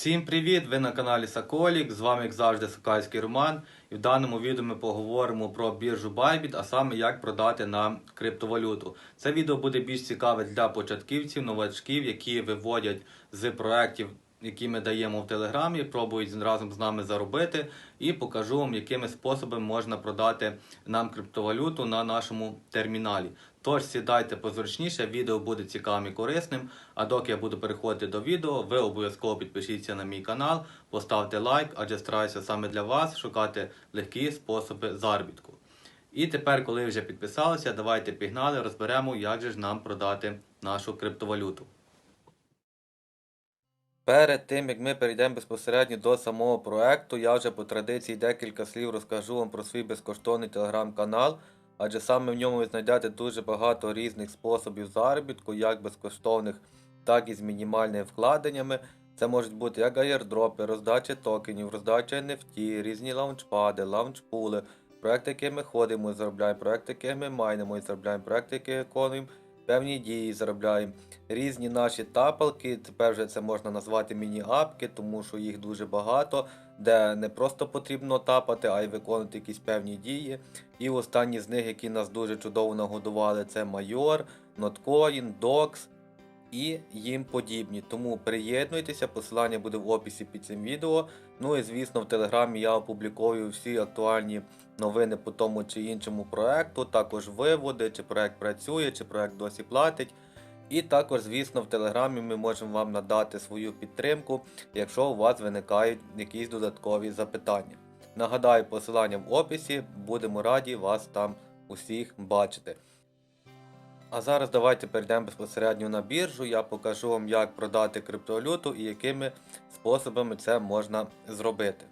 Всім привіт! Ви на каналі Соколік. З вами, як завжди, Сокальський Роман. І в даному відео ми поговоримо про біржу Bybit, а саме як продати нам криптовалюту. Це відео буде більш цікаве для початківців, новачків, які виводять з проєктів, які ми даємо в Телеграмі, пробують разом з нами заробити. І покажу вам, якими способами можна продати нам криптовалюту на нашому терміналі. Тож сідайте позручніше, відео буде цікавим і корисним. А доки я буду переходити до відео, ви обов'язково підпишіться на мій канал, поставте лайк, адже стараюся саме для вас шукати легкі способи заробітку. І тепер, коли вже підписалися, давайте пігнали, розберемо, як же ж нам продати нашу криптовалюту. Перед тим як ми перейдемо безпосередньо до самого проекту, я вже по традиції декілька слів розкажу вам про свій безкоштовний телеграм-канал, адже саме в ньому ви знайдете дуже багато різних способів заробітку, як безкоштовних, так і з мінімальними вкладеннями. Це можуть бути як аєрдропи, роздача токенів, роздача NFT, різні лаунчпади, лаунчпули, проекти, які ми ходимо і заробляємо, проекти, які ми майнимо і заробляємо, проекти, які виконуємо певні дії, заробляємо. Різні наші тапалки, тепер вже це можна назвати міні-апки, тому що їх дуже багато, де не просто потрібно тапати, а й виконувати якісь певні дії. І останні з них, які нас дуже чудово нагодували, це Майор, Notcoin, Dox і їм подібні. Тому приєднуйтеся, посилання буде в описі під цим відео. Ну і звісно, в телеграмі я опубліковую всі актуальні новини по тому чи іншому проекту, також виводи, чи проект працює, чи проект досі платить. І також, звісно, в Телеграмі ми можемо вам надати свою підтримку, якщо у вас виникають якісь додаткові запитання. Нагадаю, посилання в описі, будемо раді вас там усіх бачити. А зараз давайте перейдемо безпосередньо на біржу. Я покажу вам, як продати криптовалюту і якими способами це можна зробити.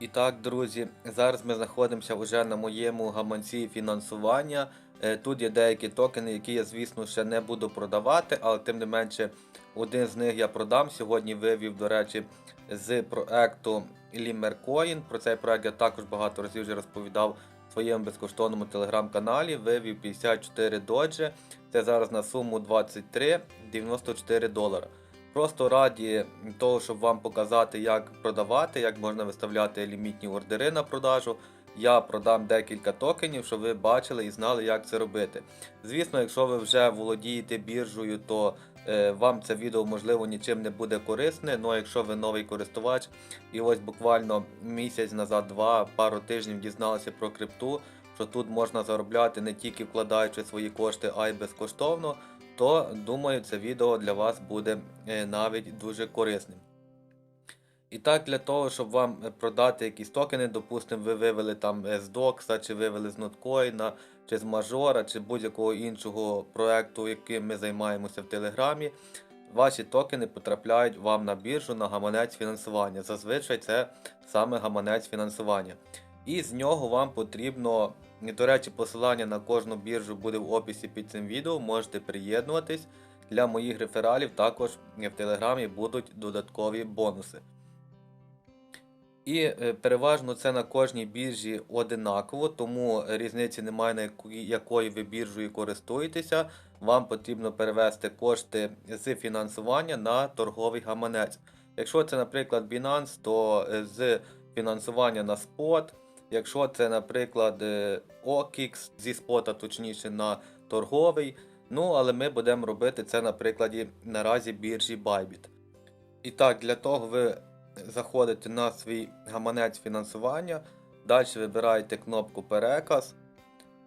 І так, друзі, зараз ми знаходимося вже на моєму гаманці фінансування. Е, Тут є деякі токени, які я, звісно, ще не буду продавати, але тим не менше, один з них я продам. Сьогодні вивів, до речі, з проекту Limercoin. Про цей проект я також багато разів вже розповідав своєму безкоштовному телеграм-каналі. Вивів 54 доджі. Це зараз на суму 23,94 долара. Просто раді того, щоб вам показати, як продавати, як можна виставляти лімітні ордери на продажу. Я продам декілька токенів, щоб ви бачили і знали, як це робити. Звісно, якщо ви вже володієте біржею, то вам це відео можливо нічим не буде корисне. Ну а якщо ви новий користувач і ось буквально місяць назад, два, пару тижнів дізналися про крипту, що тут можна заробляти не тільки вкладаючи свої кошти, а й безкоштовно, то думаю, це відео для вас буде е, навіть дуже корисним. І так, для того, щоб вам е, продати якісь токени, допустимо, ви вивели там е, з Докса, чи вивели з Ноткоїна, чи з Мажора, чи будь-якого іншого проекту, яким ми займаємося в Телеграмі, ваші токени потрапляють вам на біржу на гаманець фінансування. Зазвичай це саме гаманець фінансування. І з нього вам потрібно, до речі, посилання на кожну біржу буде в описі під цим відео, можете приєднуватись. Для моїх рефералів також в Телеграмі будуть додаткові бонуси. І е, переважно це на кожній біржі одинаково, тому різниці немає на якою ви біржею користуєтеся. Вам потрібно перевести кошти з фінансування на торговий гаманець. Якщо це, наприклад, Binance, то е, з фінансування на спот. Якщо це, наприклад, е, OKX зі спота, точніше на торговий. Ну, але ми будемо робити це на прикладі наразі біржі Bybit. І так, для того ви заходите на свій гаманець фінансування, далі вибираєте кнопку Переказ.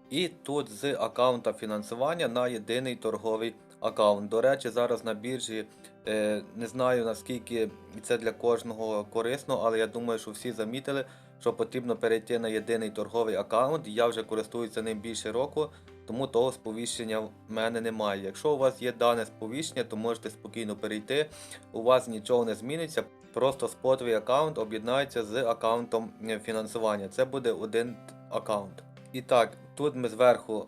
І тут з аккаунта фінансування на єдиний торговий аккаунт. До речі, зараз на біржі е, не знаю наскільки це для кожного корисно, але я думаю, що всі замітили, що потрібно перейти на єдиний торговий аккаунт. Я вже користуюся ним більше року, тому того сповіщення в мене немає. Якщо у вас є дане сповіщення, то можете спокійно перейти. У вас нічого не зміниться. Просто спотовий аккаунт об'єднається з аккаунтом е, фінансування. Це буде один аккаунт. І так, тут ми зверху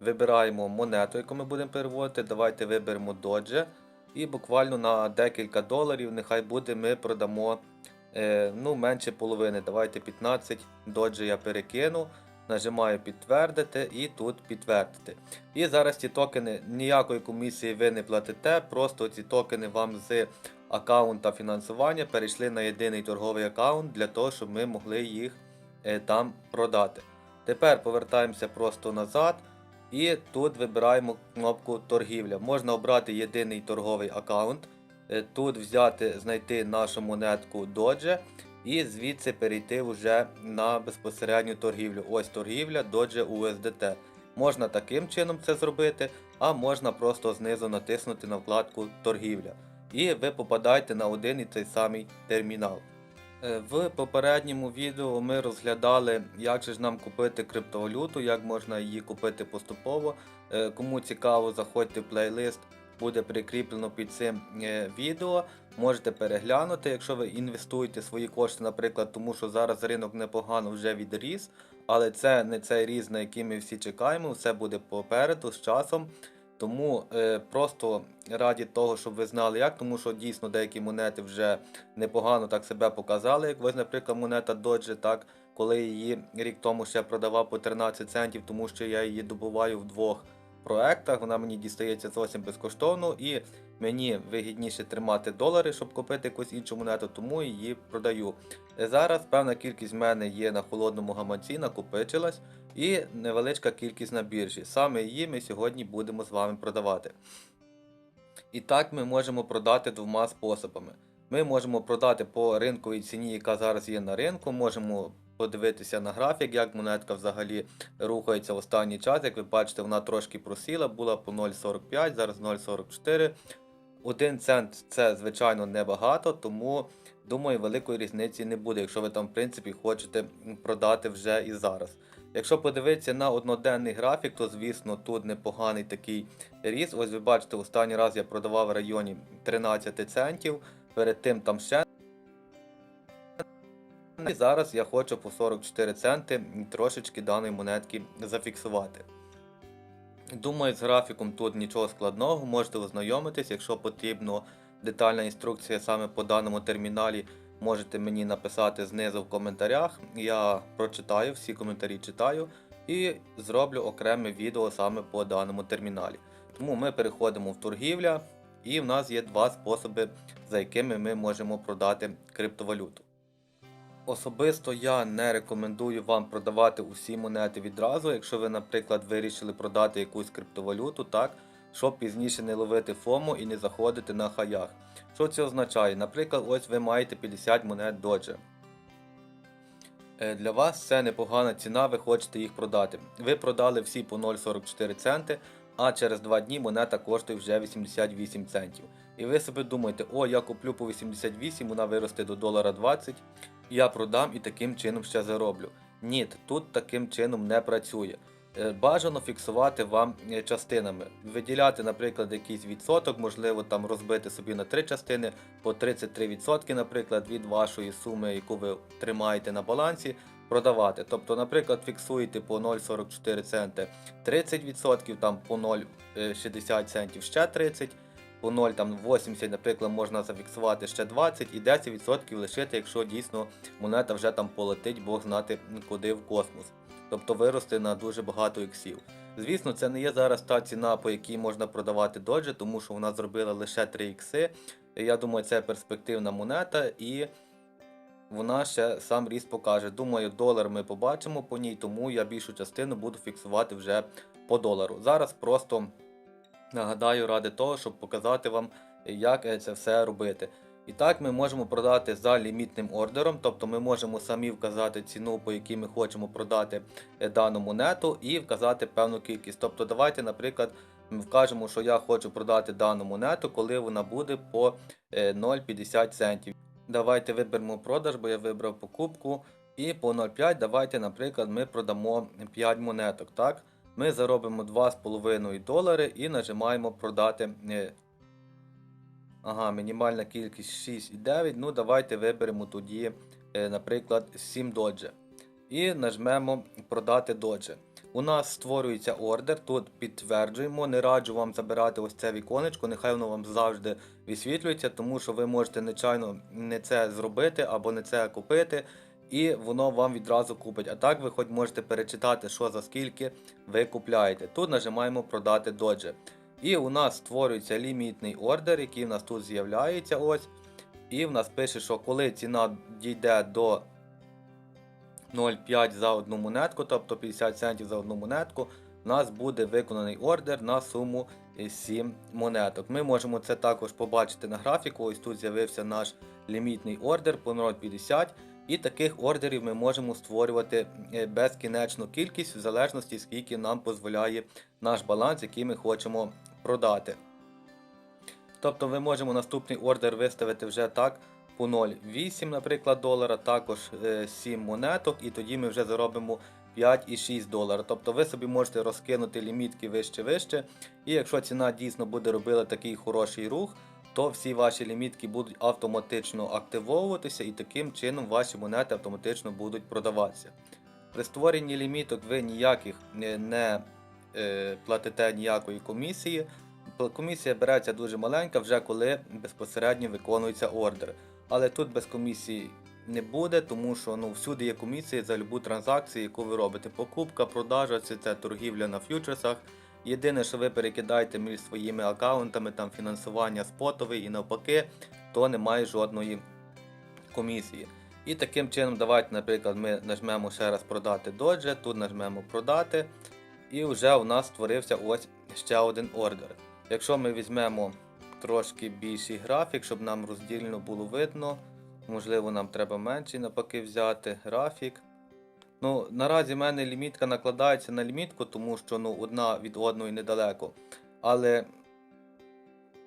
вибираємо монету, яку ми будемо переводити. Давайте виберемо Dodge. І буквально на декілька доларів, нехай буде, ми продамо е, ну, менше половини. Давайте 15 Dodge я перекину. Нажимаю підтвердити і тут підтвердити. І зараз ці токени ніякої комісії ви не платите, просто ці токени вам з аккаунта фінансування перейшли на єдиний торговий аккаунт для того, щоб ми могли їх е, там продати. Тепер повертаємося просто назад. І тут вибираємо кнопку торгівля. Можна обрати єдиний торговий аккаунт. Е, Тут взяти, знайти нашу монетку Doge і звідси перейти вже на безпосередню торгівлю. Ось торгівля Doge USDT. Можна таким чином це зробити, а можна просто знизу натиснути на вкладку торгівля. І ви попадаєте на один і той самий термінал. Е, В попередньому відео ми розглядали, як же ж нам купити криптовалюту, як можна її купити поступово. Е, Кому цікаво, заходьте в плейлист, буде прикріплено під цим е, відео. Можете переглянути, якщо ви інвестуєте свої кошти, наприклад, тому що зараз ринок непогано вже відріс, але це не цей ріст, на який ми всі чекаємо, все буде попереду з часом. Тому е, просто раді того, щоб ви знали як, тому що дійсно деякі монети вже непогано так себе показали, як ось, наприклад, монета Doge, так, коли її рік тому ще продавав по 13 центів, тому що я її добуваю в двох проектах, вона мені дістається зовсім безкоштовно, і мені вигідніше тримати долари, щоб купити якусь іншу монету, тому її продаю. Е, Зараз певна кількість в мене є на холодному гаманці, накопичилась, і невеличка кількість на біржі. Саме її ми сьогодні будемо з вами продавати. І так ми можемо продати двома способами. Ми можемо продати по ринковій ціні, яка зараз є на ринку. Можемо подивитися на графік, як монетка взагалі рухається в останній час. Як ви бачите, вона трошки просіла, була по 0,45, зараз 0,44. Один цент це, звичайно, небагато, тому думаю, великої різниці не буде, якщо ви там, в принципі, хочете продати вже і зараз. Якщо подивитися на одноденний графік, то звісно тут непоганий такий ріст. Ось ви бачите, останній раз я продавав в районі 13 центів. Перед тим там ще. І зараз я хочу по 44 центи трошечки даної монетки зафіксувати. Думаю, з графіком тут нічого складного, можете ознайомитись, якщо потрібно детальна інструкція саме по даному терміналі, можете мені написати знизу в коментарях. Я прочитаю, всі коментарі читаю і зроблю окреме відео саме по даному терміналі. Тому ми переходимо в торгівля, і в нас є два способи, за якими ми можемо продати криптовалюту. Особисто я не рекомендую вам продавати усі монети відразу, якщо ви, наприклад, вирішили продати якусь криптовалюту, так, щоб пізніше не ловити ФОМО і не заходити на хаях. Що це означає? Наприклад, ось ви маєте 50 монет Doge. Е, Для вас це непогана ціна, ви хочете їх продати. Ви продали всі по 0,44 центи, а через 2 дні монета коштує вже 88 центів. І ви собі думаєте, о, я куплю по 88, вона виросте до долара 20, я продам і таким чином ще зароблю. Ні, тут таким чином не працює. Е, Бажано фіксувати вам е, частинами. Виділяти, наприклад, якийсь відсоток, можливо, там розбити собі на три частини по 33%, наприклад, від вашої суми, яку ви тримаєте на балансі, продавати. Тобто, наприклад, фіксуєте по 0,44 центи 30%, там по 0,60 центів ще 30%. По 0,80, наприклад, можна зафіксувати ще 20 і 10% лишити, якщо дійсно монета вже там полетить, Бог знати куди в космос. Тобто виросте на дуже багато іксів. Звісно, це не є зараз та ціна, по якій можна продавати доджі, тому що вона зробила лише 3 ікси. Я думаю, це перспективна монета і вона ще сам ріст покаже. Думаю, долар ми побачимо по ній, тому я більшу частину буду фіксувати вже по долару. Зараз просто нагадаю ради того, щоб показати вам, як е, це все робити. І так ми можемо продати за лімітним ордером, тобто ми можемо самі вказати ціну, по якій ми хочемо продати е, дану монету, і вказати певну кількість. Тобто, давайте, наприклад, ми вкажемо, що я хочу продати дану монету, коли вона буде по е, 0,50 центів. Давайте виберемо продаж, бо я вибрав покупку. І по 0,5 давайте, наприклад, ми продамо 5 монеток. так? Ми заробимо 2,5 долари і нажимаємо продати. е, Ага, мінімальна кількість 6,9. Ну, давайте виберемо тоді, е, наприклад, 7 доджі. І нажмемо продати доджі. У нас створюється ордер, тут підтверджуємо. Не раджу вам забирати ось це віконечко, нехай воно вам завжди висвітлюється, тому що ви можете нечайно не це зробити або не це купити. І воно вам відразу купить. А так ви хоч можете перечитати, що за скільки ви купляєте. Тут нажимаємо продати додже. І у нас створюється лімітний ордер, який в нас тут з'являється. ось. І в нас пише, що коли ціна дійде до 0,5 за одну монетку, тобто 50 центів за одну монетку, у нас буде виконаний ордер на суму 7 монеток. Ми можемо це також побачити на графіку. Ось тут з'явився наш лімітний ордер по 0,50. І таких ордерів ми можемо створювати е, безкінечну кількість в залежності, скільки нам дозволяє наш баланс, який ми хочемо продати. Тобто ми можемо наступний ордер виставити вже так по 0,8, наприклад, долара, також е, 7 монеток, і тоді ми вже заробимо 5,6 долара. Тобто ви собі можете розкинути лімітки вище-вище, і якщо ціна дійсно буде робила такий хороший рух, то всі ваші лімітки будуть автоматично активовуватися, і таким чином ваші монети автоматично будуть продаватися. При створенні ліміток ви ніяких не, е, платите ніякої комісії. Комісія береться дуже маленька, вже коли безпосередньо виконується ордер. Але тут без комісії не буде, тому що ну, всюди є комісія за любу транзакцію, яку ви робите. Покупка, продажа, це, це торгівля на ф'ючерсах. Єдине, що ви перекидаєте між своїми аккаунтами, там фінансування спотовий і навпаки, то немає жодної комісії. І таким чином, давайте, наприклад, ми нажмемо ще раз продати додже, тут нажмемо продати, і вже у нас створився ось ще один ордер. Якщо ми візьмемо трошки більший графік, щоб нам роздільно було видно, можливо, нам треба менший навпаки взяти графік. Ну, наразі в мене лімітка накладається на лімітку, тому що ну, одна від одної недалеко. Але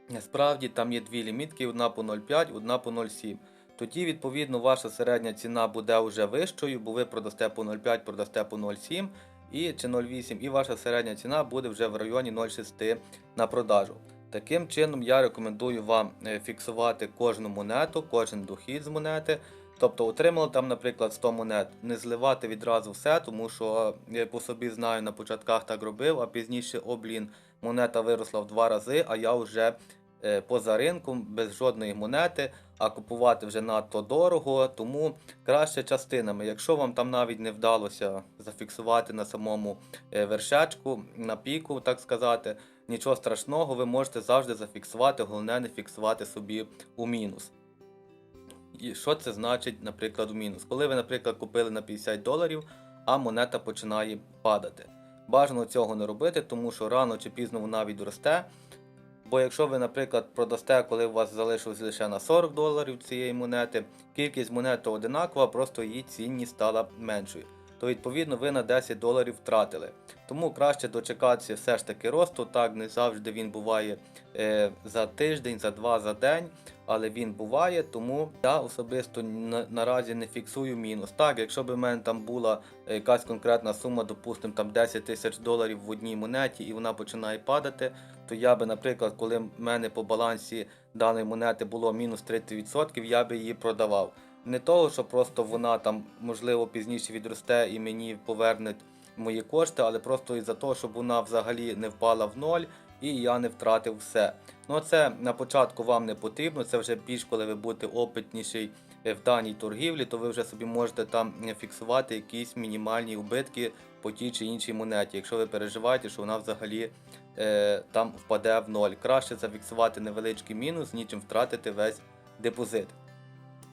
насправді там є дві лімітки, одна по 0,5, одна по 0,7. Тоді, відповідно, ваша середня ціна буде вже вищою, бо ви продасте по 0,5, продасте по 0,7 і, чи 0,8, і ваша середня ціна буде вже в районі 0,6 на продажу. Таким чином, я рекомендую вам е, фіксувати кожну монету, кожен дохід з монети. Тобто отримали там, наприклад, 100 монет, не зливати відразу все, тому що я по собі знаю, на початках так робив, а пізніше, о, блін, монета виросла в два рази, а я вже е, поза ринком без жодної монети, а купувати вже надто дорого, тому краще частинами. Якщо вам там навіть не вдалося зафіксувати на самому е, вершечку, на піку, так сказати, нічого страшного, ви можете завжди зафіксувати, головне не фіксувати собі у мінус. І що це значить, наприклад, у мінус? Коли ви, наприклад, купили на 50 доларів, а монета починає падати. Бажано цього не робити, тому що рано чи пізно вона відросте. Бо якщо ви, наприклад, продасте, коли у вас залишилось лише на 40 доларів цієї монети, кількість монет одинакова, просто її цінність стала меншою. То відповідно ви на 10 доларів втратили. Тому краще дочекатися все ж таки росту. Так, не завжди він буває е, за тиждень, за два, за день, але він буває, тому я особисто наразі не фіксую мінус. Так, якщо б в мене там була якась конкретна сума, допустимо, там 10 тисяч доларів в одній монеті, і вона починає падати, то я би, наприклад, коли в мене по балансі даної монети було мінус 30%, я би її продавав. Не того, що просто вона там, можливо, пізніше відросте і мені поверне мої кошти, але просто із-за того, щоб вона взагалі не впала в ноль і я не втратив все. Ну це на початку вам не потрібно, це вже більш коли ви будете опитніший в даній торгівлі, то ви вже собі можете там фіксувати якісь мінімальні убитки по тій чи іншій монеті, якщо ви переживаєте, що вона взагалі е, там впаде в ноль. Краще зафіксувати невеличкий мінус, нічим втратити весь депозит.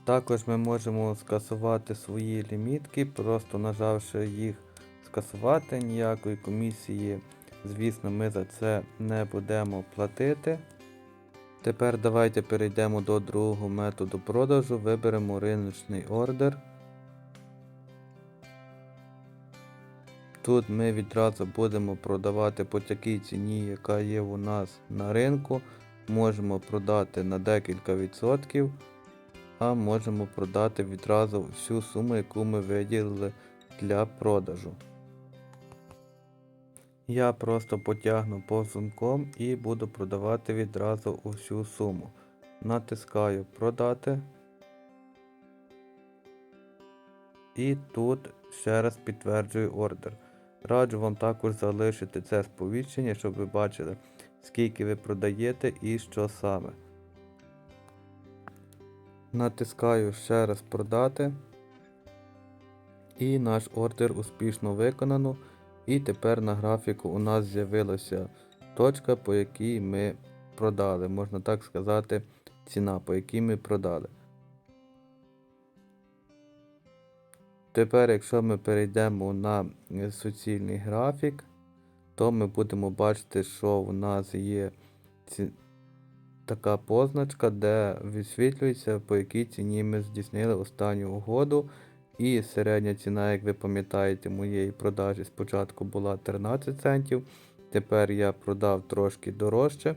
Також ми можемо скасувати свої лімітки, просто нажавши їх скасувати, ніякої комісії, звісно, ми за це не будемо платити. Тепер давайте перейдемо до другого методу продажу, виберемо риночний ордер. Тут ми відразу будемо продавати по такій ціні, яка є у нас на ринку. Можемо продати на декілька відсотків, а можемо продати відразу всю суму, яку ми виділили для продажу. Я просто потягну повзунком і буду продавати відразу усю суму. Натискаю продати. І тут ще раз підтверджую ордер. Раджу вам також залишити це сповіщення, щоб ви бачили, скільки ви продаєте і що саме. Натискаю ще раз продати. І наш ордер успішно виконано. І тепер на графіку у нас з'явилася точка, по якій ми продали. Можна так сказати, ціна, по якій ми продали. Тепер, якщо ми перейдемо на суцільний графік, то ми будемо бачити, що у нас є ці... така позначка, де висвітлюється, по якій ціні ми здійснили останню угоду. І середня ціна, як ви пам'ятаєте, моєї продажі спочатку була 13 центів. Тепер я продав трошки дорожче,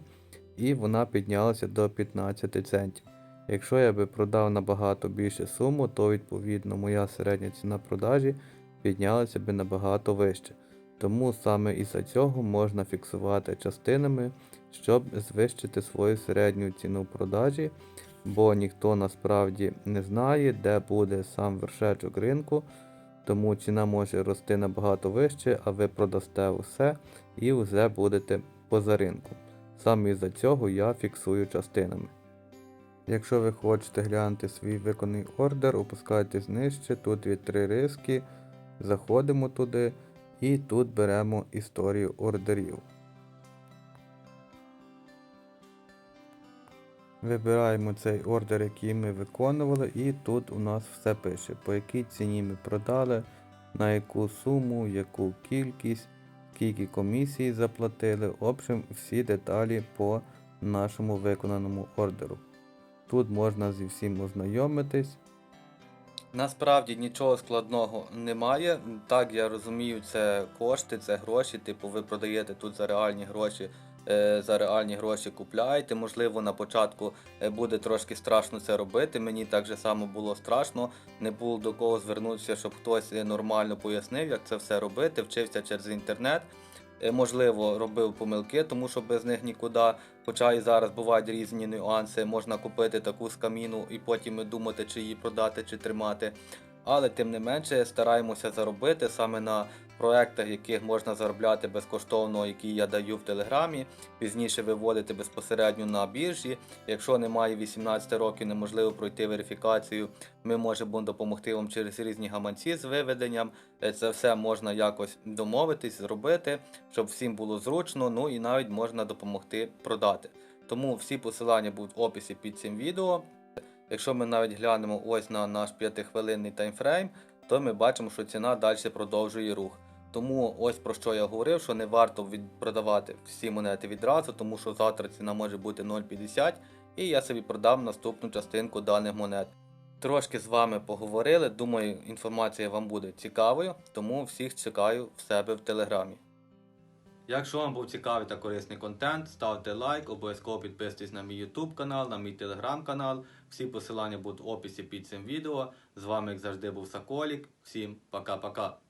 і вона піднялася до 15 центів. Якщо я би продав набагато більше суму, то відповідно моя середня ціна продажі піднялася би набагато вище. Тому саме із-за цього можна фіксувати частинами, щоб звищити свою середню ціну продажі, бо ніхто насправді не знає, де буде сам вершечок ринку, тому ціна може рости набагато вище, а ви продасте усе і вже будете поза ринку. Саме із-за цього я фіксую частинами. Якщо ви хочете глянути свій виконаний ордер, опускайтесь нижче, тут є три риски, заходимо туди і тут беремо історію ордерів. Вибираємо цей ордер, який ми виконували, і тут у нас все пише, по якій ціні ми продали, на яку суму, яку кількість, скільки комісії заплатили, в общем, всі деталі по нашому виконаному ордеру. Тут можна зі всім ознайомитись. Насправді нічого складного немає. Так, я розумію, це кошти, це гроші. Типу, ви продаєте тут за реальні гроші, за реальні гроші купляєте. Можливо, на початку е, буде трошки страшно це робити. Мені так же само було страшно. Не було до кого звернутися, щоб хтось е, нормально пояснив, як це все робити. Вчився через інтернет. Е, Можливо, робив помилки, тому що без них нікуди. Хоча і зараз бувають різні нюанси. Можна купити таку скаміну і потім думати, чи її продати, чи тримати. Але тим не менше стараємося заробити саме на проектах, яких можна заробляти безкоштовно, які я даю в Телеграмі. Пізніше виводити безпосередньо на біржі. Якщо немає 18 років, неможливо пройти верифікацію. Ми можемо допомогти вам через різні гаманці з виведенням. Е, Це все можна якось домовитись, зробити, щоб всім було зручно. Ну і навіть можна допомогти продати. Тому всі посилання будуть в описі під цим відео. Якщо ми навіть глянемо ось на наш 5-хвилинний таймфрейм, то ми бачимо, що ціна далі продовжує рух. Тому ось про що я говорив, що не варто продавати всі монети відразу, тому що завтра ціна може бути 0,50 і я собі продам наступну частинку даних монет. Трошки з вами поговорили, думаю, інформація вам буде цікавою, тому всіх чекаю в себе в телеграмі. Якщо вам був цікавий та корисний контент, ставте лайк, обов'язково підписуйтесь на мій YouTube канал, на мій телеграм канал. Всі посилання будуть в описі під цим відео. З вами, як завжди, був Соколік. Всім пока-пока.